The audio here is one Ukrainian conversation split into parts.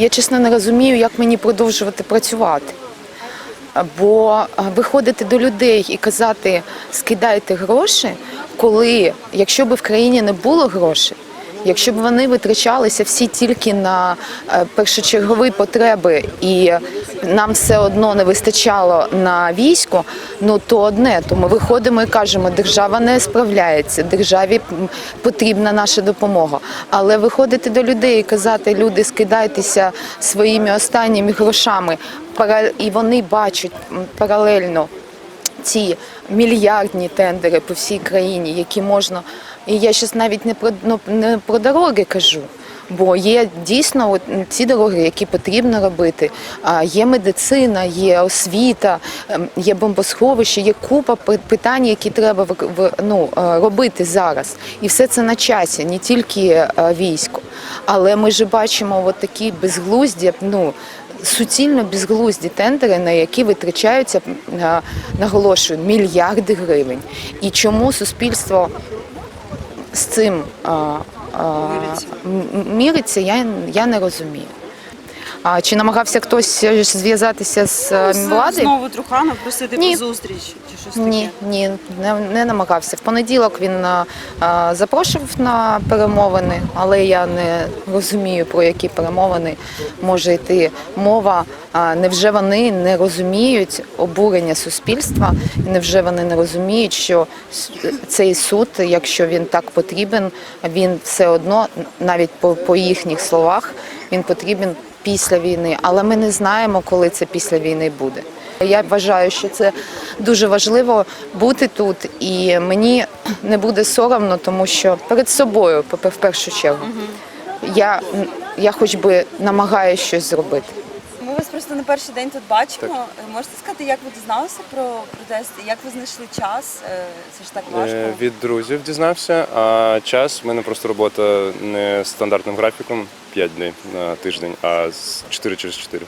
Я чесно не розумію, як мені продовжувати працювати. Бо виходити до людей і казати скидайте гроші, коли якщо б в країні не було грошей, якщо б вони витрачалися всі тільки на е, першочергові потреби і нам все одно не вистачало на військо, ну то одне, то ми виходимо і кажемо, держава не справляється, державі потрібна наша допомога. Але виходити до людей і казати, люди, скидайтеся своїми останніми грошами, і вони бачать паралельно ці мільярдні тендери по всій країні, які можна. І я зараз навіть не про ну, не про дороги кажу. Бо є дійсно ці дороги, які потрібно робити. А є медицина, є освіта, ем, є бомбосховище, є купа питань, які треба ну, е, робити зараз. І все це на часі, не тільки е, військо. Але ми ж бачимо от такі безглузді, ну суцільно безглузді тендери, на які витрачаються, наголошую, мільярди гривень. І чому суспільство з цим а, а, міриться, я, я не розумію. А чи намагався хтось е, зв'язатися з е, З- владою? Знову Труханов просити Ні. про зустріч чи щось таке? Ні, ні, не, не намагався. В понеділок він а, запрошував на перемовини, але я не розумію, про які перемовини може йти мова. А, невже вони не розуміють обурення суспільства? Невже вони не розуміють, що цей суд, якщо він так потрібен, він все одно, навіть по, по їхніх словах, він потрібен після війни. Але ми не знаємо, коли це після війни буде. Я вважаю, що це дуже важливо бути тут, і мені не буде соромно, тому що перед собою, в першу чергу, я, я хоч би намагаюся щось зробити. Просто на перший день тут бачимо. Можете сказати, як ви дізналися про протест? Як ви знайшли час? Е, Це ж так важко. Е, Від друзів дізнався, а час в мене просто робота не стандартним графіком 5 днів на тиждень, а з 4 через 4.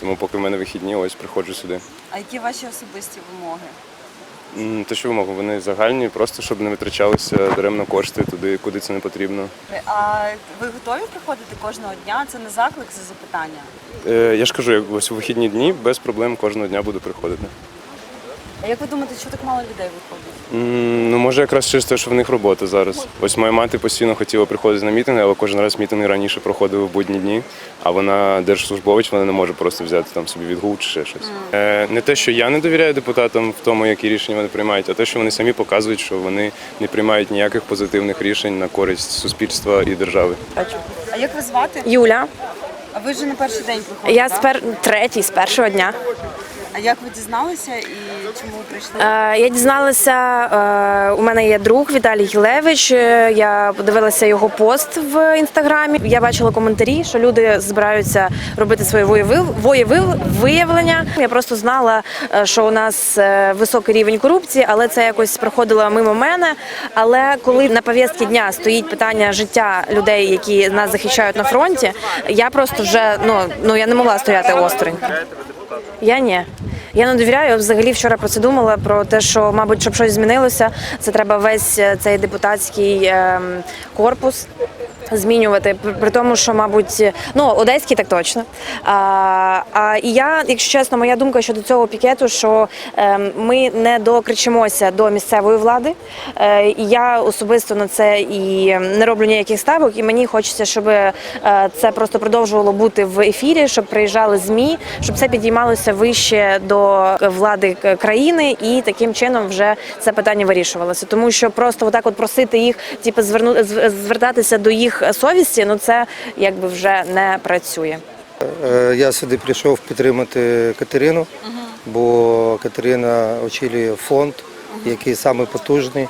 Тому поки в мене вихідні, ось приходжу сюди. А які ваші особисті вимоги? Та що вимоги? Вони загальні, просто щоб не витрачалися даремно кошти туди, куди це не потрібно. А ви готові приходити кожного дня? Це не заклик, це запитання. Е, Я ж кажу, як ось у вихідні дні без проблем кожного дня буду приходити. А як ви думаєте, що так мало людей виходить? М, Ну, може, якраз через те, що в них робота зараз. Ось моя мати постійно хотіла приходити на мітинги, але кожен раз мітинги раніше проходили в будні дні. А вона держслужбовець, вона не може просто взяти там собі відгул чи ще щось. Е, не те, що я не довіряю депутатам в тому, які рішення вони приймають, а те, що вони самі показують, що вони не приймають ніяких позитивних рішень на користь суспільства і держави. А як ви звати? Юля, А ви вже на перший день приходите? я з так? пер... третій, з першого дня. А як ви дізналися і чому прийшли? Е, я дізналася, е, у мене є друг Віталій Гілевич. е, Я подивилася його пост в інстаграмі. Я бачила коментарі, що люди збираються робити своє виявлення. Я просто знала, що у нас високий рівень корупції, але це якось проходило мимо мене. Але коли на пов'язці дня стоїть питання життя людей, які нас захищають на фронті, я просто вже ну ну я не могла стояти осторонь. Я ні. Я не довіряю. Взагалі вчора про це думала про те, що, мабуть, щоб щось змінилося, це треба весь е, цей депутатський ем, корпус. Змінювати при, тому, що мабуть, ну одеський так точно. А, а і я, якщо чесно, моя думка щодо цього пікету, що ем, ми не докричимося до місцевої влади. Е, і я особисто на це і не роблю ніяких ставок. І мені хочеться, щоб е, це просто продовжувало бути в ефірі, щоб приїжджали змі, щоб це підіймалося вище до влади країни, і таким чином вже це питання вирішувалося. Тому що просто отак, от просити їх, типу, зверну звертатися до їх совісті, ну це якби вже не працює. Е, Я сюди прийшов підтримати Катерину, бо Катерина очолює фонд, який саме потужний,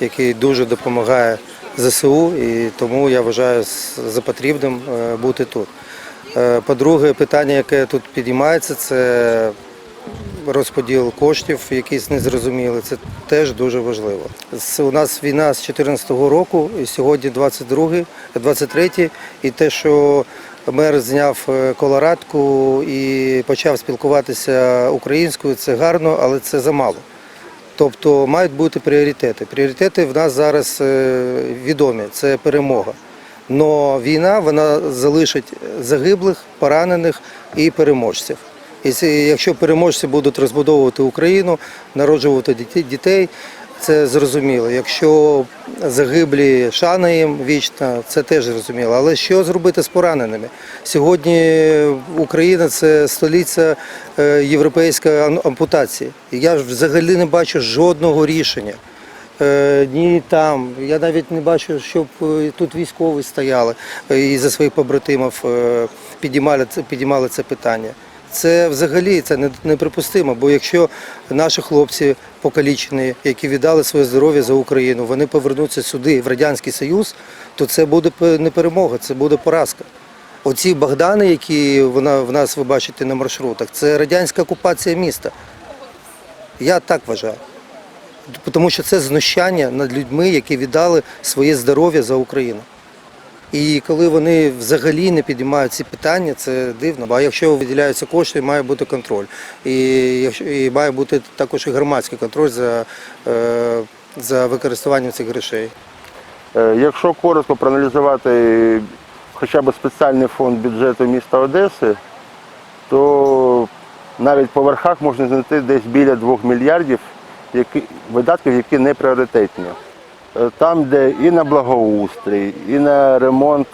який дуже допомагає ЗСУ, і тому я вважаю за потрібним е, бути тут. Е, По-друге, питання, яке тут підіймається, це розподіл коштів, якийсь незрозумілий. Це теж дуже важливо. У нас війна з 2014 року, і сьогодні 22, 23, і те, що мер зняв е, колорадку і почав спілкуватися українською, це гарно, але це замало. Тобто мають бути пріоритети. Пріоритети в нас зараз е, відомі це перемога. Но війна вона залишить загиблих, поранених і переможців. І якщо переможці будуть розбудовувати Україну, народжувати дітей, це зрозуміло. Якщо загиблі шана їм вічна, це теж зрозуміло. Але що зробити з пораненими? Сьогодні Україна це столиця е, європейської ампутації. Я взагалі не бачу жодного рішення. Е, Ні там. Я навіть не бачу, щоб е, тут військові стояли і за своїх побратимів підіймали це, підіймали це питання. Це взагалі це неприпустимо, бо якщо наші хлопці покалічені, які віддали своє здоров'я за Україну, вони повернуться сюди, в Радянський Союз, то це буде не перемога, це буде поразка. Оці Богдани, які вона в нас ви бачите на маршрутах, це радянська окупація міста. Я так вважаю. Тому що це знущання над людьми, які віддали своє здоров'я за Україну. І коли вони взагалі не підіймають ці питання, це дивно. А якщо виділяються кошти, має бути контроль. І, і має бути також і громадський контроль за, е, за використанням цих грошей. Е, Якщо коротко проаналізувати хоча б спеціальний фонд бюджету міста Одеси, то навіть по верхах можна знайти десь біля 2 мільярдів які, видатків, які не пріоритетні. Е, Там, де і на благоустрій, і на ремонт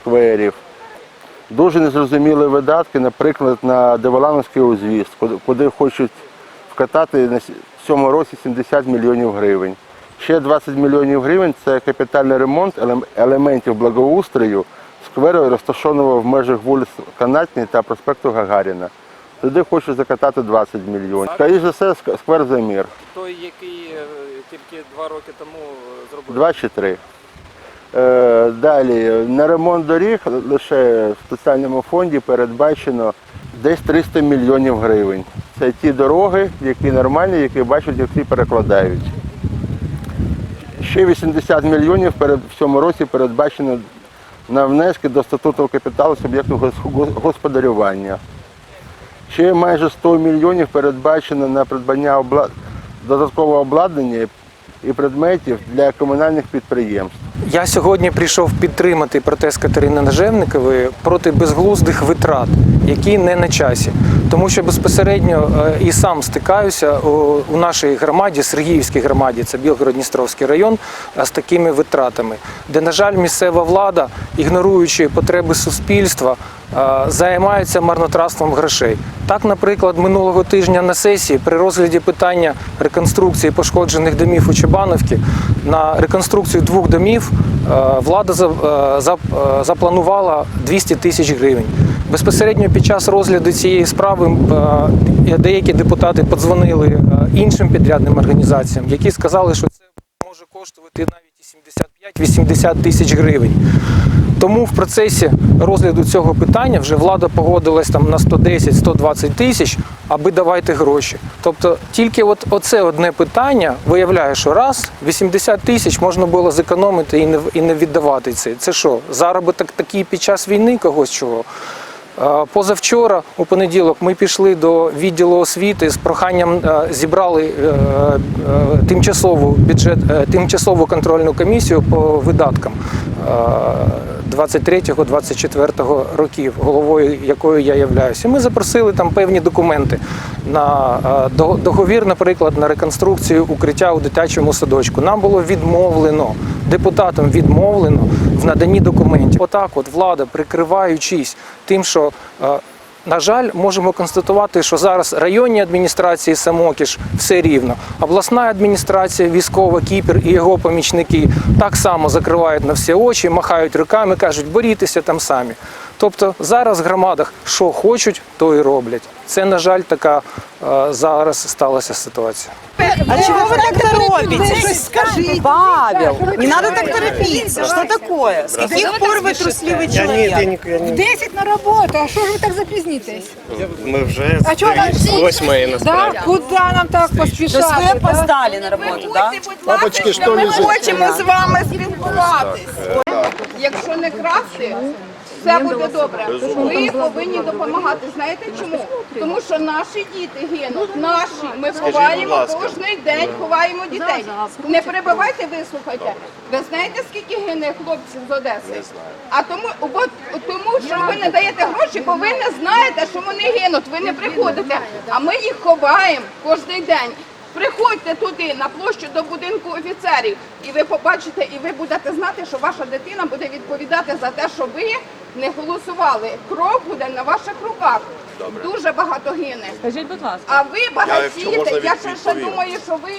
скверів. Дуже незрозумілі видатки, наприклад, на Деволановський узвіз, куди- хочуть вкатати на цьому році 70 мільйонів гривень. Ще 20 мільйонів гривень це капітальний ремонт елементів благоустрою скверу, розташованого в межах вулиць Канатні та проспекту Гагаріна. Туди хочуть закатати 20 мільйонів. Скоріше за все, сквер Замір. Той, який е, тільки два роки тому е, зробив. Два чи три. Е, далі, на ремонт доріг лише в спеціальному фонді передбачено десь 300 мільйонів гривень. Це ті дороги, які нормальні, які бачать, які перекладають. Ще 80 мільйонів в цьому році передбачено на внески до статуту капіталу суб'єкту гос- гос- господарювання. Ще майже 100 мільйонів передбачено на придбання обла... додаткового обладнання і предметів для комунальних підприємств. Я сьогодні прийшов підтримати протест Катерини Нажевникової проти безглуздих витрат, які не на часі. Тому що безпосередньо е, і сам стикаюся у, нашій громаді, Сергіївській громаді, це Білгород-Дністровський район, е, з такими витратами, де, на жаль, місцева влада, ігноруючи потреби суспільства, е, займається марнотратством грошей. Так, наприклад, минулого тижня на сесії при розгляді питання реконструкції пошкоджених домів у Чебановці на реконструкцію двох домів е, влада е, за- запланувала 200 тисяч гривень. Безпосередньо під час розгляду цієї справи деякі депутати подзвонили іншим підрядним організаціям, які сказали, що коштувати навіть і 75-80 тисяч гривень. Тому в процесі розгляду цього питання вже влада погодилась там на 110-120 тисяч, аби давайте гроші. Тобто тільки от оце одне питання виявляє, що раз 80 тисяч можна було зекономити і не і не віддавати це. Це що, заробіток такий під час війни когось чого? Позавчора, у понеділок, ми пішли до відділу освіти з проханням е, зібрали е, е, тимчасову бюджет, тимчасову контрольну комісію по видаткам 23-24 років, головою якої я являюся. Ми запросили там певні документи на е, договір, наприклад, на реконструкцію укриття у дитячому садочку. Нам було відмовлено, депутатам відмовлено в наданні документів. Отак, от влада, прикриваючись тим, що е, на жаль, можемо констатувати, що зараз районні адміністрації Самокіш все рівно. Обласна адміністрація, військова, Кіпер і його помічники так само закривають на всі очі, махають руками, кажуть, борітеся там самі. Тобто зараз в громадах що хочуть, то і роблять. Це, на жаль, така е, зараз сталася ситуація. А чего вы так торопитесь? Скажи, Павел, не надо так торопиться. Что такое? С каких пор вы трусливый человек? В 10 на роботу, а що ж ви так запізнитесь? Ми вже А чого так? з восьмої Да? насправді. Куди нам так То есть поспішати? вы да? опоздали на работу, да? Папочки, що ми хочемо з вами спілкуватись. Якщо не красти, все буде добре. Ви повинні допомагати. Знаєте чому? Тому що наші діти гинуть. Наші. Ми ховаємо кожен день, ховаємо дітей. Не перебивайте, вислухайте. Ви знаєте, скільки гине хлопців з Одеси? А тому, бо, тому, що ви не даєте гроші, бо ви не знаєте, що вони гинуть. Ви не приходите. А ми їх ховаємо кожен день. Приходьте туди на площу до будинку офіцерів, і ви побачите, і ви будете знати, що ваша дитина буде відповідати за те, що ви не голосували. Кров буде на ваших руках. Дуже багато гине. Скажіть, будь ласка. А ви багатієте. Я ще, ще думаю, що ви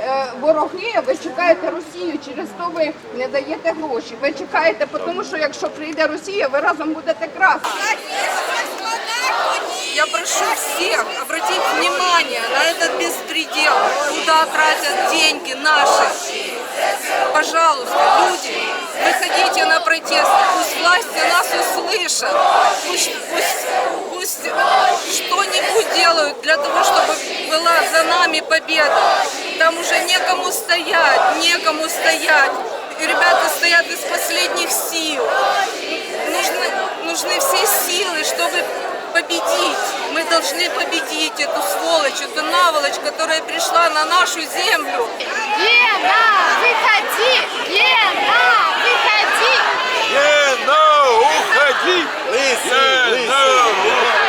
е, вороги, ви чекаєте Росію, через то ви не даєте гроші. Ви чекаєте, тому що якщо прийде Росія, ви разом будете красти. Я прошу всех обратить внимание на этот беспредел, куда тратят деньги наши. Пожалуйста, люди, выходите на протесты, пусть власти стоять. И ребята стоят из последних сил. Нужны, нужны все силы, чтобы победить. Мы должны победить эту сволочь, эту наволочь, которая пришла на нашу землю. Лена, выходи! Лена, выходи! Лена, уходи! Лена, уходи!